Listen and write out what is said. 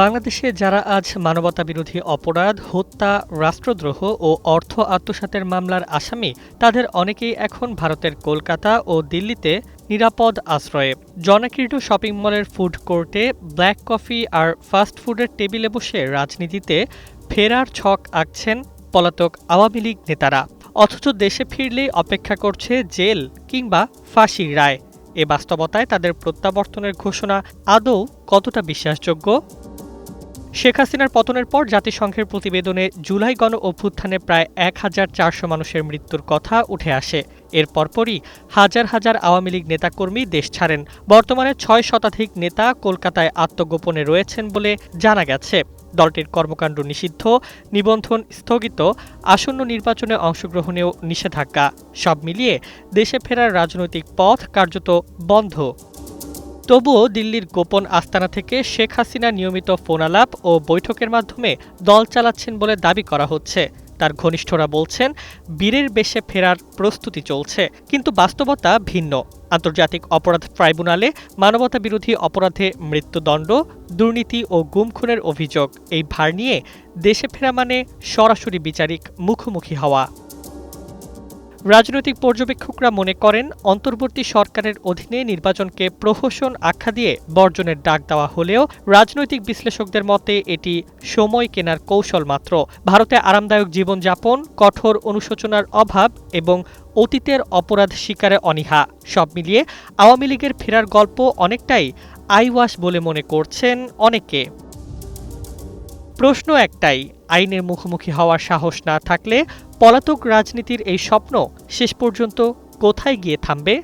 বাংলাদেশে যারা আজ মানবতাবিরোধী অপরাধ, হত্যা, রাষ্ট্রদ্রোহ ও অর্থ আত্মসাতের মামলার আসামি, তাদের অনেকেই এখন ভারতের কলকাতা ও দিল্লিতে নিরাপদ আশ্রয়ে। জনাকীর্ণ শপিং মলের ফুড কোর্টে ব্ল্যাক কফি আর ফাস্ট ফুডের টেবিলে বসে রাজনীতিতে ফেরার ছক আঁকছেন পলাতক আওয়ামী লীগ নেতারা। অথচ দেশে ফিরলেই অপেক্ষা করছে জেল কিংবা ফাঁসির রায়। এ বাস্তবতায় তাদের প্রত্যাবর্তনের ঘোষণা আদৌ কতটা বিশ্বাসযোগ্য? শেখ হাসিনার পতনের পর জাতিসংঘের প্রতিবেদনে জুলাই গণ অভ্যুত্থানে প্রায় এক হাজার চারশো মানুষের মৃত্যুর কথা উঠে আসে। এর পরপরই হাজার হাজার আওয়ামী লীগ নেতাকর্মী দেশ ছাড়েন। বর্তমানে ছয় শতাধিক নেতা কলকাতায় আত্মগোপনে রয়েছেন বলে জানা গেছে। দলটির কর্মকাণ্ড নিষিদ্ধ, নিবন্ধন স্থগিত, আসন্ন নির্বাচনে অংশগ্রহণেও নিষেধাজ্ঞা। সব মিলিয়ে দেশে ফেরার রাজনৈতিক পথ কার্যত বন্ধ। তবুও দিল্লির গোপন আস্তানা থেকে শেখ হাসিনা নিয়মিত ফোনালাপ ও বৈঠকের মাধ্যমে দল চালাচ্ছেন বলে দাবি করা হচ্ছে। তার ঘনিষ্ঠরা বলছেন, বীরের বেশে ফেরার প্রস্তুতি চলছে, কিন্তু বাস্তবতা ভিন্ন। আন্তর্জাতিক অপরাধ ট্রাইব্যুনালে মানবতা বিরোধী অপরাধে মৃত্যুদণ্ড, দুর্নীতি ও গুম খুনের অভিযোগ, এই ভার নিয়ে দেশে ফেরা মানে সরাসরি বিচারিক মুখোমুখি হওয়া। রাজনৈতিক পর্যবেক্ষকরা মনে করেন, অন্তর্বর্তী সরকারের অধীনে নির্বাচনকে প্রহসন আখ্যা দিয়ে বর্জনের ডাক দেওয়া হলেও রাজনৈতিক বিশ্লেষকদের মতে এটি সময় কেনার কৌশল মাত্র। ভারতে আরামদায়ক জীবনযাপন, কঠোর অনুশোচনার অভাব এবং অতীতের অপরাধ শিকারে অনীহা। সব মিলিয়ে আওয়ামী লীগের ফেরার গল্প অনেকটাই আইওয়াশ বলে মনে করছেন অনেকে। প্রশ্ন একটাই, আইনের মুখোমুখি হওয়ার সাহস না থাকলে পলাতক রাজনীতির এই স্বপ্ন শেষ পর্যন্ত কোথায় গিয়ে থামবে?